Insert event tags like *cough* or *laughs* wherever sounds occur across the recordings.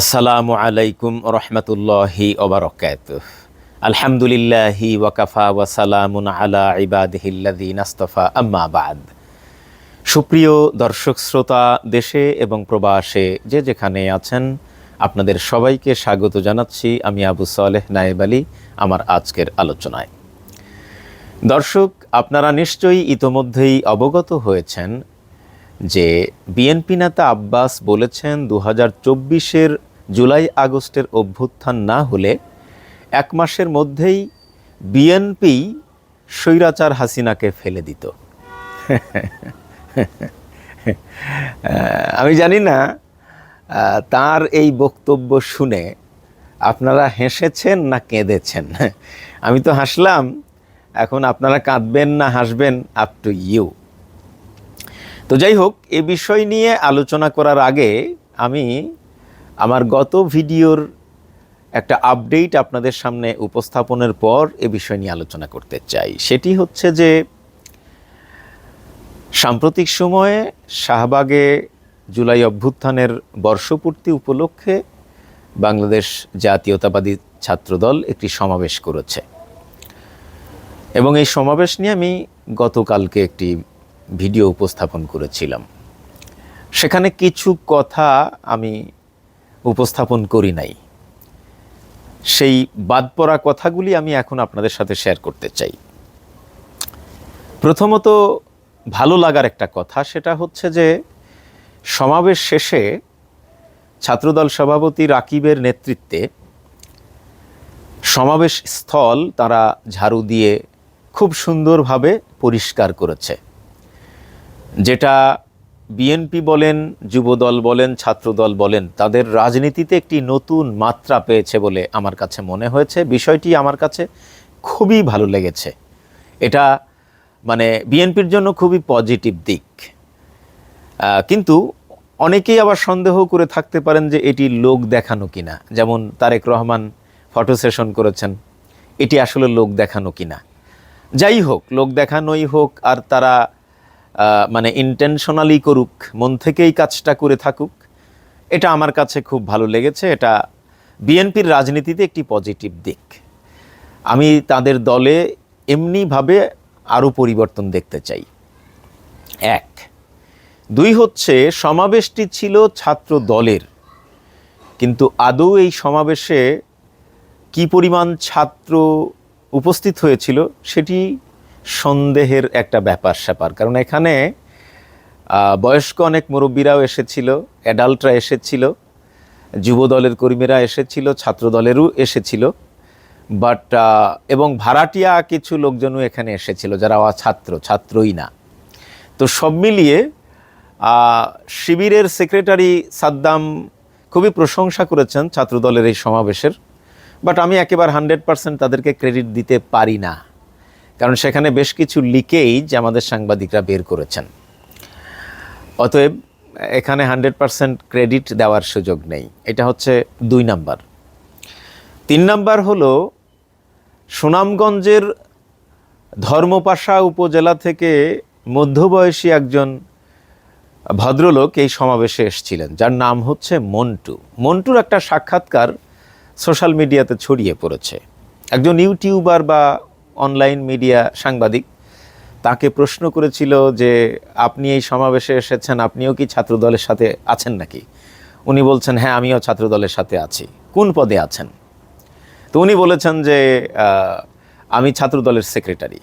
আসসালামু আলাইকুম রহমতুল্লাহি ওবরকাত আলহামদুলিল্লাহি ওয়াকাফা ওয়াসালামুন আলা ইবাদিহিল্লাদিন আস্তফা। আম্মা বাদ। সুপ্রিয় দর্শক শ্রোতা, দেশে এবং প্রবাসে যে যেখানে আছেন, আপনাদের সবাইকে স্বাগত জানাচ্ছি আমি আবু সালেহ নায়েব আলী, আমার আজকের আলোচনায়। দর্শক, আপনারা নিশ্চয়ই ইতোমধ্যেই অবগত হয়েছেন যে বিএনপি নেতা আব্বাস বলেছেন দু হাজার চব্বিশের জুলাই আগস্টের অভ্যুত্থান না হলে এক মাসের মধ্যেই বিএনপি স্বৈরাচার হাসিনাকে ফেলে দিত। আমি জানি না তার এই বক্তব্য শুনে আপনারা হেসেছেন না কেঁদেছেন? আমি তো হাসলাম, এখন আপনারা কাঁদবেন না, হাসবেন আপ টু ইউ তো যাই হোক, এ বিষয় নিয়ে আলোচনা করার আগে আমি আমার গত ভিডিওর একটা আপডেট আপনাদের সামনে উপস্থাপনের পর এ বিষয় নিয়ে আলোচনা করতে চাই। সেটি হচ্ছে যে, সাম্প্রতিক সময়ে শাহবাগে জুলাই অভ্যুত্থানের বর্ষপূর্তি উপলক্ষে বাংলাদেশ জাতীয়তাবাদী ছাত্রদল একটি সমাবেশ করেছে। এবং এই সমাবেশ নিয়ে আমি গতকালকে একটি ভিডিও উপস্থাপন করেছিলাম। সেখানে কিছু কথা আমি উপস্থাপন করি নাই। সেই বাদ পড়া কথাগুলি আমি এখন আপনাদের সাথে শেয়ার করতে চাই। প্রথমত, ভালো লাগার একটা কথা, সেটা হচ্ছে যে, সমাবেশ শেষে ছাত্রদল সভাপতি রাকিবের নেতৃত্বে সমাবেশ স্থল তারা ঝাড়ু দিয়ে খুব সুন্দরভাবে পরিষ্কার করেছে। যেটা বিএনপি বলেন, যুবদল বলেন, ছাত্রদল বলেন, তাদের রাজনীতিতে একটি নতুন মাত্রা পেয়েছে বলে আমার কাছে মনে হয়েছে। বিষয়টি আমার কাছে খুবই ভালো লেগেছে। এটা মানে বিএনপির জন্য খুবই পজিটিভ দিক। কিন্তু অনেকেই আবার সন্দেহ করে থাকতে পারেন যে এটি লোক দেখানো কিনা। যেমন তারেক রহমান ফটো সেশন করেছেন, এটি আসলে লোক দেখানো কিনা। যাই হোক, লোক দেখানোই হোক, আর তারা মানে ইন্টেনশনালি করুক, মন থেকেই কাজটা করে থাকুক, এটা আমার কাছে খুব ভালো লেগেছে। এটা বিএনপির রাজনীতিতে একটি পজিটিভ দিক। আমি তাদের দলে এমনিভাবে আরও পরিবর্তন দেখতে চাই। এক, দুই হচ্ছে সমাবেশটি ছিল ছাত্র দলের, কিন্তু আদৌ এই সমাবেশে কি পরিমাণ ছাত্র উপস্থিত হয়েছিল সেটি সন্দেহের একটা ব্যাপার স্যাপার। কারণ এখানে বয়স্ক অনেক মুরব্বীরাও এসেছিল, অ্যাডাল্টরা এসেছিল, যুব দলের কর্মীরা এসেছিল, ছাত্র দলেরও এসেছিল। বাট এবং ভাড়াটিয়া কিছু লোকজনও এখানে এসেছিল, যারা ছাত্র ছাত্রই না। তো সব মিলিয়ে শিবিরের সেক্রেটারি সাদ্দাম খুবই প্রশংসা করেছেন ছাত্রদলের এই সমাবেশের। বাট আমি একেবারে হান্ড্রেড পার্সেন্ট তাদেরকে ক্রেডিট দিতে পারি না। কারণ সেখানে বেশ কিছু লিকেজ আমাদের সাংবাদিকরা বের করেছেন। অতএব, এখানে হান্ড্রেড পার্সেন্ট ক্রেডিট দেওয়ার সুযোগ নেই। এটা হচ্ছে দুই নাম্বার। তিন নাম্বার হলো, সুনামগঞ্জের ধর্মপাশা উপজেলা থেকে মধ্যবয়সী একজন ভদ্রলোক এই সমাবেশে এসেছিলেন, যার নাম হচ্ছে মন্টু। মন্টুর একটা সাক্ষাৎকার সোশ্যাল মিডিয়াতে ছড়িয়ে পড়েছে। একজন ইউটিউবার বা অনলাইন মিডিয়া সাংবাদিক, তাকে প্রশ্ন করেছিল যে, আপনি এই সমাবেশে এসেছেন, আপনিও কি ছাত্রদলের সাথে আছেন নাকি? উনি বলছেন হ্যাঁ আমিও ছাত্রদলের সাথে আছি। কোন পদে আছেন? তো উনি বলেছেন যে আমি ছাত্রদলের সেক্রেটারি।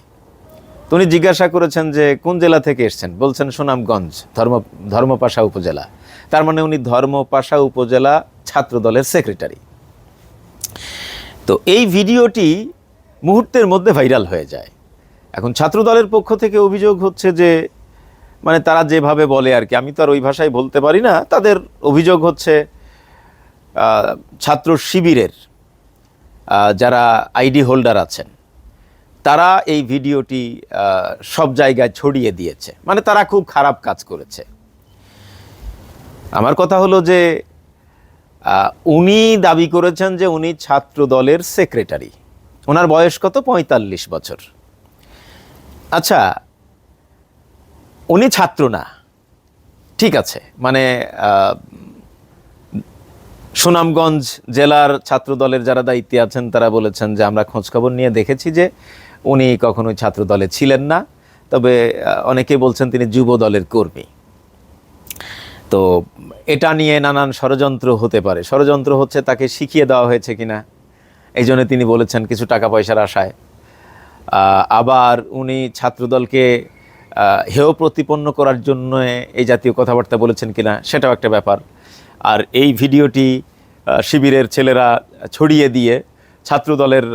তো উনি জিজ্ঞাসা করেছেন যে, কোন জেলা থেকে এসেছেন? বলছেন, সুনামগঞ্জ, ধর্ম, ধর্মপাশা উপজেলা। তার মানে উনি ধর্মপাশা উপজেলা ছাত্রদলের সেক্রেটারি। তো এই ভিডিওটি মুহূর্তের মধ্যে ভাইরাল হয়ে যায়। এখন ছাত্রদলের পক্ষ থেকে অভিযোগ হচ্ছে যে মানে তারা যেভাবে বলে আর কি, আমি তো আর ওই ভাষায় বলতে পারি না, তাদের অভিযোগ হচ্ছে ছাত্র শিবিরের যারা আইডি হোল্ডার আছেন, তারা এই ভিডিওটি সব জায়গায় ছড়িয়ে দিয়েছে। মানে তারা খুব খারাপ কাজ করেছে। আমার কথা হলো যে উনি দাবি করেছেন যে উনি ছাত্র দলের সেক্রেটারি। ওনার বয়স কত? পঁয়তাল্লিশ বছর। আচ্ছা উনি ছাত্র না। ঠিক আছে মানে সুনামগঞ্জ জেলার ছাত্রদলের যারা দায়িত্বে আছেন, তারা বলেছেন যে আমরা খোঁজখবর নিয়ে দেখেছি যে উনি কখনোই ছাত্রদলে ছিলেন না। তবে অনেকে বলছেন তিনি যুব দলের কর্মী। তো, এটা নিয়ে নানান ষড়যন্ত্র হতে পারে। ষড়যন্ত্র হচ্ছে তাকে শিখিয়ে দেওয়া হয়েছে কিনা? এই জন্য তিনি বলেছেন কিছু টাকা পয়সার আশায় আবার উনি ছাত্রদলকে হেয় প্রতিপন্ন করার জন্য এই জাতীয় কথাবার্তা বলেছেন কিনা সেটাও একটা ব্যাপার। আর এই ভিডিওটি শিবিরের ছেলেরা ছড়িয়ে দিয়ে ছাত্রদলের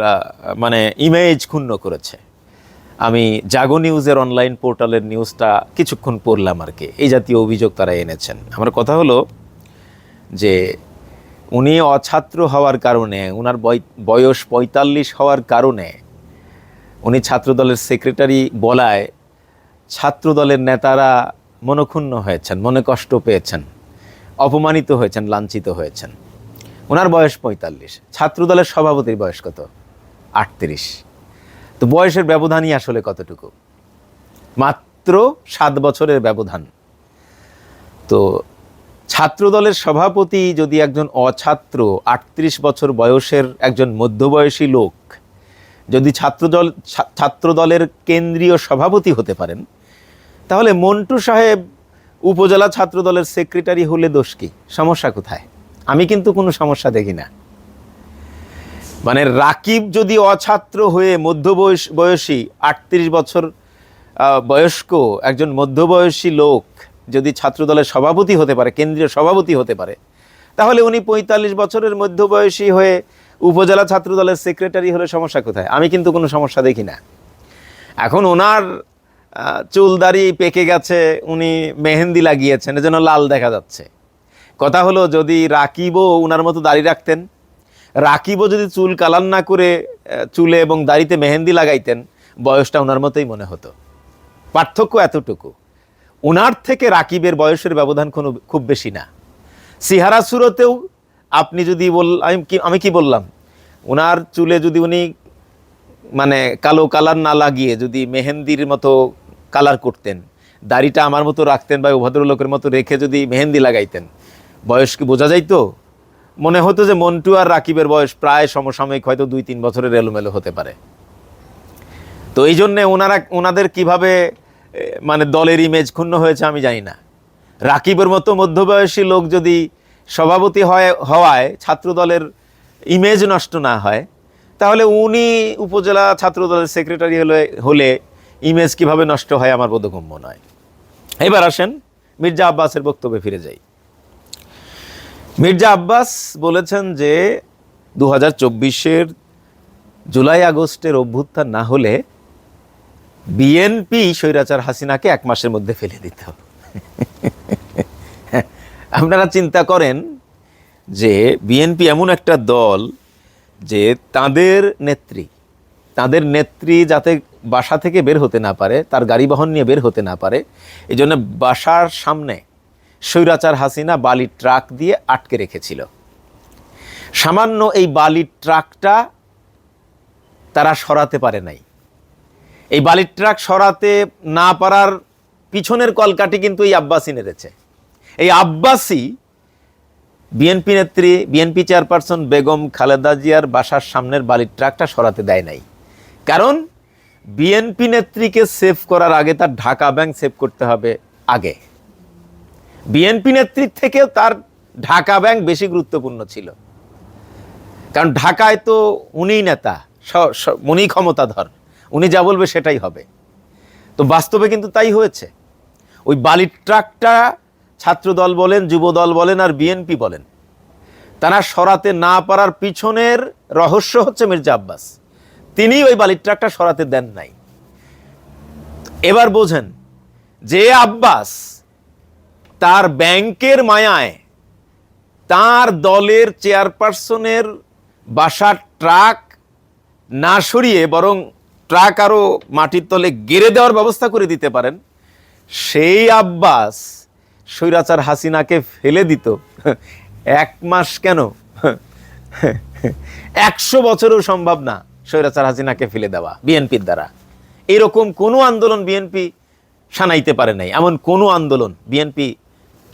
মানে ইমেজ ক্ষুণ্ণ করেছে। আমি জাগো নিউজের অনলাইন পোর্টালের নিউজটা কিছুক্ষণ পড়লাম আর কি। এই জাতীয় অভিযোগ তারা এনেছেন। আমার কথা হলো যে উনি অছাত্র হওয়ার কারণে ওনার বয়স পঁয়তাল্লিশ হওয়ার কারণে উনি ছাত্রদলের সেক্রেটারি বলায় ছাত্রদলের নেতারা মনক্ষুণ্ণ হয়েছেন, মনে কষ্ট পেয়েছেন, অপমানিত হয়েছেন, লাঞ্ছিত হয়েছেন। ওনার বয়স পঁয়তাল্লিশ, ছাত্রদলের সভাপতির বয়স কত? আটত্রিশ। তো বয়সের ব্যবধানই আসলে কতটুকু? মাত্র সাত বছরের ব্যবধান। তো ছাত্রদলের সভাপতি যদি একজন অছাত্র, আটত্রিশ বছর বয়সের একজন মধ্যবয়সী লোক, যদি ছাত্রদল ছাত্রদলের কেন্দ্রীয় সভাপতি হতে পারেন, তাহলে মন্টু সাহেব উপজেলা ছাত্রদলের সেক্রেটারি হলে দোষ কি? সমস্যা কোথায়? আমি কিন্তু কোনো সমস্যা দেখি না। মানে রাকিব যদি অছাত্র হয়ে মধ্যবয়স, বয়সী, আটত্রিশ বছর বয়স্ক একজন মধ্যবয়সী লোক যদি ছাত্রদলের সভাপতি হতে পারে, কেন্দ্রীয় সভাপতি হতে পারে, তাহলে উনি পঁয়তাল্লিশ বছরের মধ্যবয়সী হয়ে উপজেলা ছাত্রদলের সেক্রেটারি হলে সমস্যা কোথায়? আমি কিন্তু কোনো সমস্যা দেখি না। এখন ওনার চুল দাড়ি পেকে গেছে, উনি মেহেন্দি লাগিয়েছেন, এজন্য লাল দেখা যাচ্ছে। কথা হলো যদি রাকিবও ওনার মতো দাড়ি রাখতেন, রাকিবও যদি চুল কালার না করে চুলে এবং দাড়িতে মেহেন্দি লাগাইতেন, বয়সটা ওনার মতোই মনে হতো। পার্থক্য এতটুকু। ওনার থেকে রাকিবের বয়সের ব্যবধান কোনো খুব বেশি না। সিহারা সুরতেও আপনি যদি বল, আমি কি আমি কি বললাম? ওনার চুলে যদি উনি মানে কালো কালার না লাগিয়ে যদি মেহেন্দির মতো কালার করতেন, দাড়িটা আমার মতো রাখতেন বা ভদ্রলোকের মতো রেখে যদি মেহেন্দি লাগাইতেন, বয়স কি বোঝা যাইতো? মনে হতো যে মন্টু আর রাকিবের বয়স প্রায় সমসাময়িক হয়তো দুই তিন বছরের এলোমেলো হতে পারে। তো এই জন্যে ওনারা, ওনাদের কীভাবে মানে দলের ইমেজ ক্ষুণ্ণ হয়েছে, আমি জানি না। রাকিবের মতো মধ্যবয়সী লোক যদি সভাপতি হয়, হওয়ায় ছাত্রদলের ইমেজ নষ্ট না হয়, তাহলে উনি উপজেলা ছাত্রদলের সেক্রেটারি হলে হলে ইমেজ কীভাবে নষ্ট হয় আমার বোধগম্য নয়। এবার আসেন মির্জা আব্বাসের বক্তব্যে ফিরে যাই। মির্জা আব্বাস বলেছেন যে দু হাজার জুলাই আগস্টের অভ্যুত্থান না হলে বিএনপি স্বৈরাচার হাসিনাকে এক মাসের মধ্যে ফেলে দিত আপনারা চিন্তা করেন যে বিএনপি এমন একটা দল যে তাদের নেত্রী তাদের নেত্রী যাতে বাসা থেকে বের হতে না পারে, তার গাড়ি বহন নিয়ে বের হতে না পারে এই জন্য বাসার সামনে স্বৈরাচার হাসিনা বালির ট্রাক দিয়ে আটকে রেখেছিল। সামান্য এই বালির ট্রাকটা তারা সরাতে পারে নাই। এই বালির ট্রাক সরাতে না পারার পিছনের কলকাটি কিন্তু এই আব্বাসি নেড়েছে। এই আব্বাসি বিএনপি নেত্রী, বিএনপি চেয়ারপারসন বেগম খালেদা জিয়ার বাসার সামনের বালির ট্রাকটা সরাতে দেয় নাই। কারণ বিএনপি নেত্রীকে সেভ করার আগে তার ঢাকা ব্যাংক সেভ করতে হবে আগে। বিএনপি নেত্রীর থেকেও তার ঢাকা ব্যাংক বেশি গুরুত্বপূর্ণ ছিল। কারণ ঢাকায় তো উনিই নেতা, স- স- উনি ক্ষমতাধর। উনি যা বলবে সেটাই হবে। তো বাস্তবে কিন্তু তাই হয়েছে। ওই বালির ট্রাকটা ছাত্রদল বলেন, যুবদল বলেন আর বিএনপি বলেন, তারা সরাতে না পারার পিছনের রহস্য হচ্ছে মির্জা আব্বাস। তিনি ওই বালির ট্রাকটা সরাতে দেন নাই। এবার বোঝেন যে আব্বাস তার ব্যাংকের মায়ায় তার দলের চেয়ারপারসনের বাসার ট্রাক না সরিয়ে বরং ট্রাক আরও মাটির তলে গেড়ে দেওয়ার ব্যবস্থা করে দিতে পারেন। সেই আব্বাস স্বৈরাচার হাসিনাকে ফেলে দিত। এক মাস কেন? একশো বছরও সম্ভব না স্বৈরাচার হাসিনাকে ফেলে দেওয়া বিএনপির দ্বারা। এরকম কোনো আন্দোলন বিএনপি সানাইতে পারে নাই। এমন কোনো আন্দোলন বিএনপি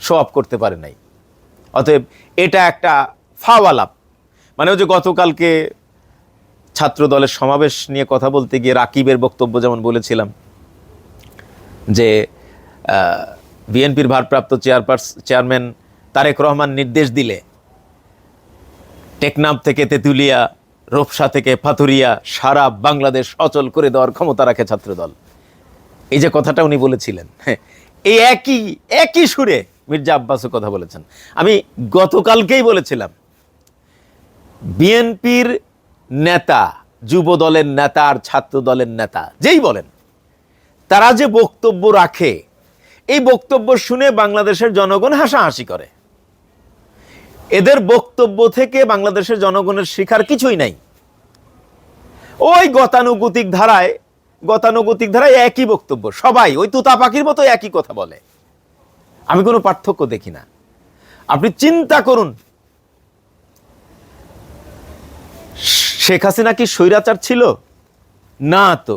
শো অফ করতে পারে নাই। অতএব এটা একটা ফাওয়ালাপ। মানে ওই যে গতকালকে ছাত্র দলের সমাবেশ নিয়ে কথা বলতে গিয়ে রাকিবের বক্তব্য যেমন বলেছিলাম যে বিএনপির ভারপ্রাপ্ত চেয়ারপারস চেয়ারম্যান তারেক রহমান নির্দেশ দিলে টেকনাফ থেকে তেঁতুলিয়া রূপসা থেকে পাথুরিয়া সারা বাংলাদেশ অচল করে দেওয়ার ক্ষমতা রাখে ছাত্রদল। এই যে কথাটা উনি বলেছিলেন হ্যাঁ, এই একই একই সুরে মির্জা আব্বাসও কথা বলেছেন। আমি গতকালকেই বলেছিলাম বিএনপির নেতা, যুব দলের নেতা আর ছাত্র দলের নেতা, যেই বলেন, তারা যে বক্তব্য রাখে, এই বক্তব্য শুনে বাংলাদেশের জনগণ হাসাহাসি করে। এদের বক্তব্য থেকে বাংলাদেশের জনগণের শিখার কিছুই নাই। ওই গতানুগতিক ধারায় গতানুগতিক ধারায় একই বক্তব্য, সবাই ওই তুতা পাখির মতো একই কথা বলে। আমি কোনো পার্থক্য দেখি না। আপনি চিন্তা করুন শেখ হাসিনা কি স্বৈরাচার ছিল? না তো।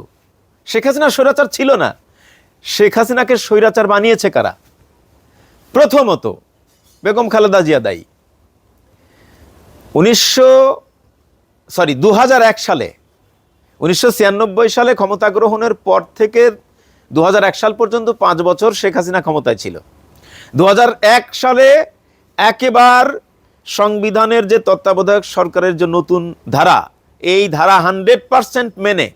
শেখ হাসিনা স্বৈরাচার ছিল না। শেখ হাসিনাকে স্বৈরাচার বানিয়েছে কারা? প্রথমত বেগম খালেদা জিয়া দায়ী। উনিশশো, সরি দু হাজার এক সালে, উনিশশো ছিয়ানব্বই সালে ক্ষমতা গ্রহণের পর থেকে দু হাজার এক সাল পর্যন্ত পাঁচ বছর শেখ হাসিনা ক্ষমতায় ছিল। দু হাজার এক সালে একেবার সংবিধানের যে তত্ত্বাবধায়ক সরকারের যে নতুন ধারা এই ধারা হান্ড্রেড পার্সেন্ট মেনে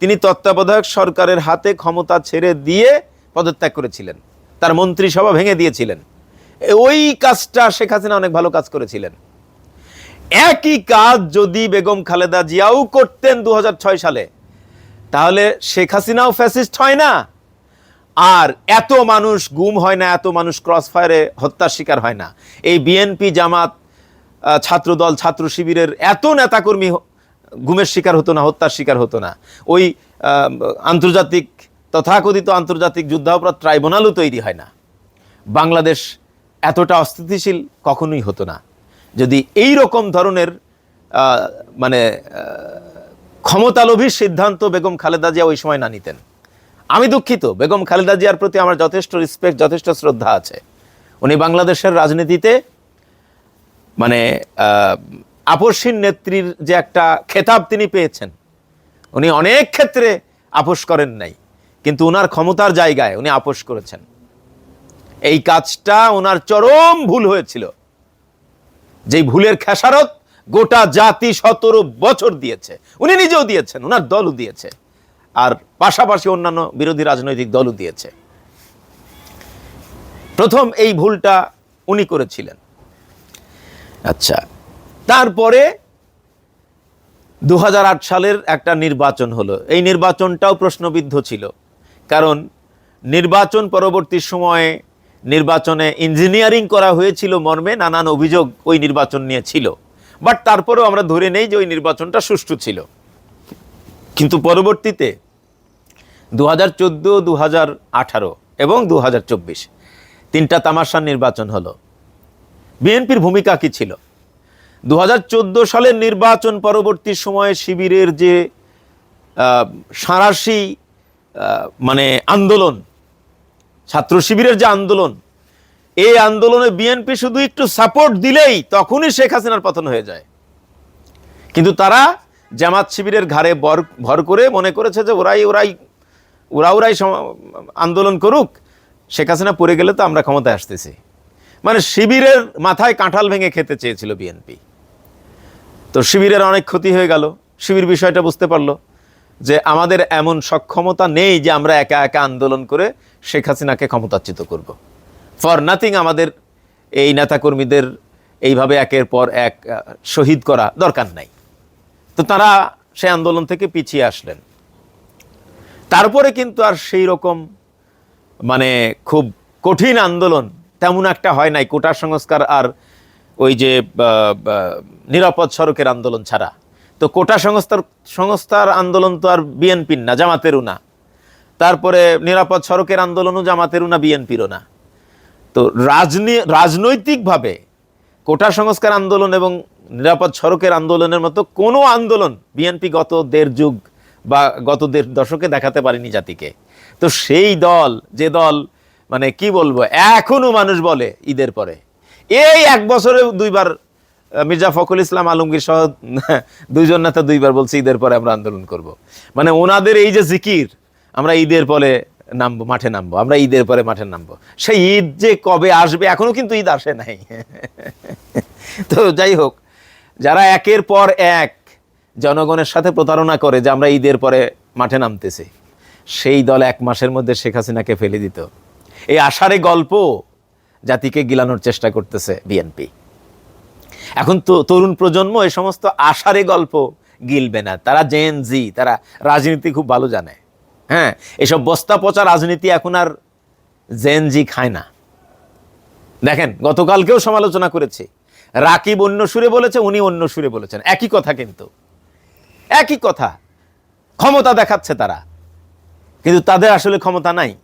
তিনি তত্ত্বাবধায়ক সরকারের হাতে ক্ষমতা ছেড়ে দিয়ে পদত্যাগ করেছিলেন। তার মন্ত্রিসভা ভেঙে দিয়েছিলেন। ওই কাজটা শেখ হাসিনা অনেক ভালো কাজ করেছিলেন। একই কাজ যদি বেগম খালেদা জিয়াও করতেন দু হাজার ছয় সালে, তাহলে শেখ হাসিনাও ফ্যাসিস্ট হয় না। আর এত মানুষ গুম হয় না, এত মানুষ ক্রস ফায়ারে হত্যার শিকার হয় না। এই বিএনপি জামাত ছাত্রদল, ছাত্র শিবিরের এত নেতাকর্মী গুমের শিকার হতো না, হত্যার শিকার হতো না। ওই আন্তর্জাতিক, তথাকথিত আন্তর্জাতিক যুদ্ধাপরাধ ট্রাইব্যুনালও তৈরি হয় না। বাংলাদেশ এতটা অস্থিতিশীল কখনোই হতো না। যদি এই রকম ধরনের মানে ক্ষমতালোভী সিদ্ধান্ত বেগম খালেদা জিয়া ওই সময় না নিতেন। আমি দুঃখিত, বেগম খালেদা জিয়ার প্রতি আমার যথেষ্ট রেসপেক্ট যথেষ্ট শ্রদ্ধা আছে। উনি বাংলাদেশের রাজনীতিতে মানে আহ, আপসহীন নেত্রীর যে একটা খেতাব তিনি পেয়েছেন উনি অনেক ক্ষেত্রে আপোষ করেন নাই কিন্তু ওনার ক্ষমতার জায়গায় উনি আপোষ করেছেন। এই কাজটা ওনার চরম ভুল হয়েছিল। যেই ভুলের খেসারত গোটা জাতি সতেরো বছর দিয়েছে উনি নিজেও দিয়েছেন ওনার দলও দিয়েছে আর পাশাপাশি অন্যান্য বিরোধী রাজনৈতিক দলও দিয়েছে। প্রথম এই ভুলটা উনি করেছিলেন। আচ্ছা তারপরে দু হাজার আট সালের একটা নির্বাচন হলো। এই নির্বাচনটাও প্রশ্নবিদ্ধ ছিল। কারণ নির্বাচন পরবর্তী সময়ে নির্বাচনে ইঞ্জিনিয়ারিং করা হয়েছিল মর্মে, নানান অভিযোগ ওই নির্বাচন নিয়ে ছিল। বাট তারপরেও আমরা ধরে নেই যে ওই নির্বাচনটা সুষ্ঠু ছিল। কিন্তু পরবর্তীতে দু হাজার চোদ্দ দু হাজার আঠারো এবং দু হাজার চব্বিশ তিনটা তামাশার নির্বাচন হলো। বিএনপির ভূমিকা কি ছিল? দু হাজার চোদ্দ সালের নির্বাচন পরবর্তী সময়ে শিবিরের যে সাঁড়াশি মানে আন্দোলন, ছাত্র শিবিরের যে আন্দোলন, এই আন্দোলনে বিএনপি শুধু একটু সাপোর্ট দিলেই তখনই শেখ হাসিনার পতন হয়ে যায়। কিন্তু তারা জামাত শিবিরের ঘাড়ে ভর করে মনে করেছে যে ওরাই ওরাই, ওরা ওরাই আন্দোলন করুক, শেখ হাসিনা পড়ে গেলে তো আমরা ক্ষমতায় আসতেছি। মানে শিবিরের মাথায় কাঁঠাল ভেঙে খেতে চেয়েছিল বিএনপি। তো শিবিরের অনেক ক্ষতি হয়ে গেল। শিবির বিষয়টা বুঝতে পারল যে আমাদের এমন সক্ষমতা নেই যে আমরা একা একা আন্দোলন করে শেখ হাসিনাকে ক্ষমতাচ্যুত করব। ফর নাথিং আমাদের এই নেতাকর্মীদের এইভাবে একের পর এক শহীদ করা দরকার নাই। তো তারা সেই আন্দোলন থেকে পিছিয়ে আসলেন। তারপরে কিন্তু আর সেই রকম মানে খুব কঠিন আন্দোলন তেমন একটা হয় নাই। কোটা সংস্কার আর ওই যে নিরাপদ সড়কের আন্দোলন ছাড়া। তো কোটা সংস্থার সংস্থার আন্দোলন তো আর বিএনপির না, জামাতেরও না। তারপরে নিরাপদ সড়কের আন্দোলনও জামাতেরও না, বিএনপিরও না। তো রাজনী, রাজনৈতিকভাবে কোটা সংস্কার আন্দোলন এবং নিরাপদ সড়কের আন্দোলনের মতো কোনো আন্দোলন বিএনপি গত দেড় যুগ বা গত দেড় দশকে দেখাতে পারেনি জাতিকে। তো সেই দল, যে দল মানে কি বলব, এখনও মানুষ বলে ঈদের পরে। এই এক বছরে দুইবার মির্জা ফখরুল ইসলাম আলমগীর সহ দুইজন নেতা দুইবার বলছে, ঈদের পরে আমরা আন্দোলন করব। মানে ওনাদের এই যে জিকির, আমরা ঈদের পরে নামবো, মাঠে নামবো, আমরা ঈদের পরে মাঠে নামবো। সেই ঈদ যে কবে আসবে, এখনও কিন্তু ঈদ আসে নাই। *laughs* তো যাই হোক, যারা একের পর এক জনগণের সাথে প্রতারণা করে যে আমরা ঈদের পরে মাঠে নামতেছি, সেই দল এক মাসের মধ্যে শেখ হাসিনাকে ফেলে দিত। এই আষাঢ়ে গল্প জাতিকে গিলানোর চেষ্টা করতেছে বিএনপি এখন তো তরুণ প্রজন্ম এই সমস্ত আশারে গল্প গিলবে না। তারা জেন জি তারা রাজনীতি খুব ভালো জানে। হ্যাঁ এসব বস্তা পচা রাজনীতি এখন আর জেন জি খায় না। দেখেন, গতকালকেও সমালোচনা করেছি। রাকিব অন্য সুরে বলেছে, উনি অন্য সুরে বলেছেন। একই কথা কিন্তু। একই কথা। ক্ষমতা দেখাচ্ছে তারা। কিন্তু তাদের আসলে ক্ষমতা নাই।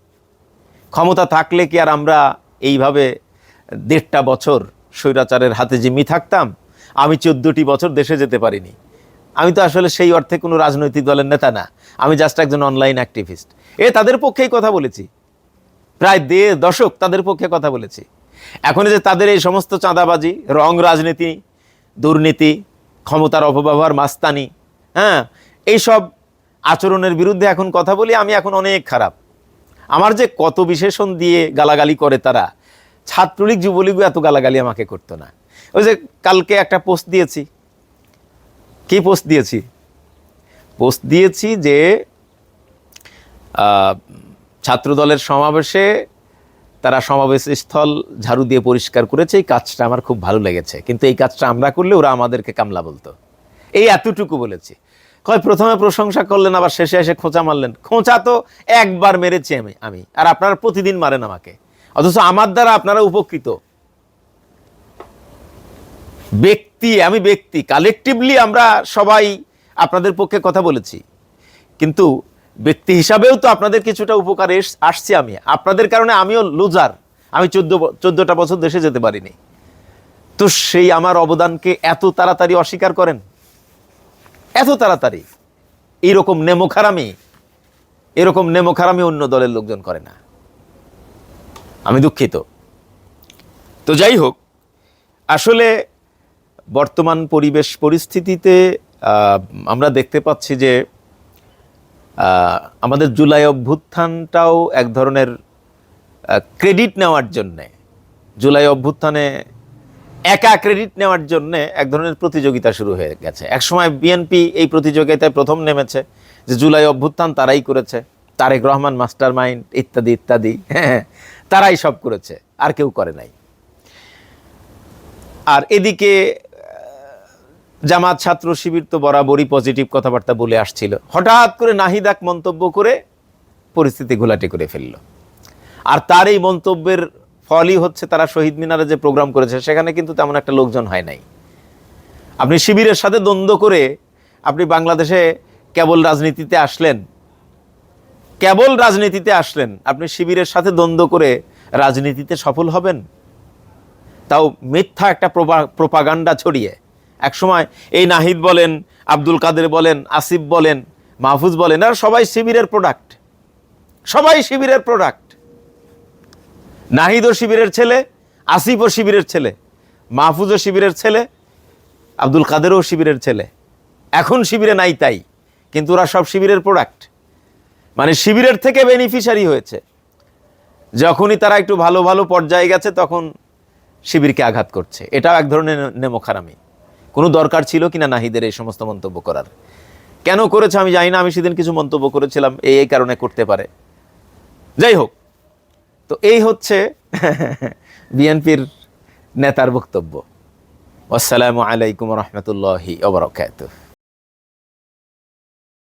ক্ষমতা থাকলে কি আর আমরা এইভাবে দেড়টা বছর স্বৈরাচারের হাতে জিম্মি থাকতাম, আমি চোদ্দটি বছর দেশে যেতে পারিনি। আমি তো আসলে সেই অর্থে কোনো রাজনৈতিক দলের নেতা না, আমি জাস্ট একজন অনলাইন অ্যাক্টিভিস্ট এ, তাদের পক্ষেই কথা বলেছি। প্রায় দেড় দশক তাদের পক্ষে কথা বলেছি। এখন যে তাদের এই সমস্ত চাঁদাবাজি, রং রাজনীতি, দুর্নীতি, ক্ষমতার অপব্যবহার, মাস্তানি হ্যাঁ এইসব আচরণের বিরুদ্ধে এখন কথা বলি, আমি এখন অনেক খারাপ। আমার যে কত বিশেষণ দিয়ে গালাগালি করে তারা, ছাত্রলীগ যুবলীগও এত গালাগালি আমাকে করতো না। ওই যে কালকে একটা পোস্ট দিয়েছি। কি পোস্ট দিয়েছি? পোস্ট দিয়েছি যে ছাত্রদলের সমাবেশে তারা সমাবেশ স্থল ঝাড়ু দিয়ে পরিষ্কার করেছে। এই কাজটা আমার খুব ভালো লেগেছে। কিন্তু এই কাজটা আমরা করলে ওরা আমাদেরকে কামলা বলতো। এই এতটুকু বলেছি। কয়, প্রথমে প্রশংসা করলেন, আবার শেষে এসে খোঁচা মারলেন। খোঁচা তো একবার মেরেছি আমি আমি। আর আপনারা প্রতিদিন মারেন আমাকে। অথচ আমার দ্বারা আপনারা উপকৃত। ব্যক্তি, আমি ব্যক্তি কালেকটিভলি আমরা সবাই আপনাদের পক্ষে কথা বলেছি। কিন্তু ব্যক্তি হিসাবেও তো আপনাদের কিছুটা উপকারে আসছি আমি। আপনাদের কারণে আমিও লুজার আমি চোদ্দ চোদ্দটা বছর দেশে যেতে পারিনি। তো সেই আমার অবদানকে এত তাড়াতাড়ি অস্বীকার করেন? এত তাড়াতাড়ি? এইরকম নেমোখারামি এরকম নেমোখারামি অন্য দলের লোকজন করে না। আমি দুঃখিত। তো যাই হোক, আসলে বর্তমান পরিবেশ পরিস্থিতিতে আমরা দেখতে পাচ্ছি যে আমাদের জুলাই অভ্যুত্থানটাও এক ধরনের ক্রেডিট নেওয়ার জন্যে, জুলাই অভ্যুত্থানে একা ক্রেডিট নেওয়ার জন্য এক ধরনের প্রতিযোগিতা শুরু হয়ে গেছে। একসময় বিএনপি এই প্রতিযোগিতায় প্রথম নেমেছে, যে জুলাই অভ্যুত্থান তারাই করেছে, তারেক রহমান মাস্টার মাইন্ড ইত্যাদি ইত্যাদি হ্যাঁ তারাই সব করেছে, আর কেউ করে নাই। আর এদিকে জামাত ছাত্র শিবির তো বরাবরই পজিটিভ কথাবার্তা বলে আসছিল। হঠাৎ করে নাহিদাক মন্তব্য করে পরিস্থিতি ঘোলাটে করে ফেলল। আর তার এই মন্তব্যের ফলই হচ্ছে তারা শহীদ মিনারে যে প্রোগ্রাম করেছে, সেখানে কিন্তু তেমন একটা লোকজন হয় নাই। আপনি শিবিরের সাথে দ্বন্দ্ব করে আপনি বাংলাদেশে কেবল রাজনীতিতে আসলেন, কেবল রাজনীতিতে আসলেন, আপনি শিবিরের সাথে দ্বন্দ্ব করে রাজনীতিতে সফল হবেন? তাও মিথ্যা একটা প্রোপাগান্ডা ছড়িয়ে। একসময় এই নাহিদ বলেন, আব্দুল কাদের বলেন, আসিফ বলেন, মাহফুজ বলেন, আর সবাই শিবিরের প্রোডাক্ট সবাই শিবিরের প্রোডাক্ট নাহিদও শিবিরের ছেলে আসিফও শিবিরের ছেলে মাহফুজও শিবিরের ছেলে, আব্দুল কাদেরও শিবিরের ছেলে। এখন শিবিরে নাই তাই, কিন্তু ওরা সব শিবিরের প্রোডাক্ট মানে শিবিরের থেকে বেনিফিশিয়ারি হয়েছে। যখনই তারা একটু ভালো ভালো পর্যায়ে গেছে, তখন শিবিরকে আঘাত করছে। এটাও এক ধরনের নেমোখারামি কোনো দরকার ছিল কিনা নাহিদের এই সমস্ত মন্তব্য করার? কেন করেছে আমি জানি না, আমি সেদিন কিছু মন্তব্য করেছিলাম, এই এই কারণে করতে পারে। যাই হোক তো এই হচ্ছে বিএনপির নেতার বক্তব্য। আসসালামু আলাইকুম রহমতুল্লাহি ওবরাকাতুহ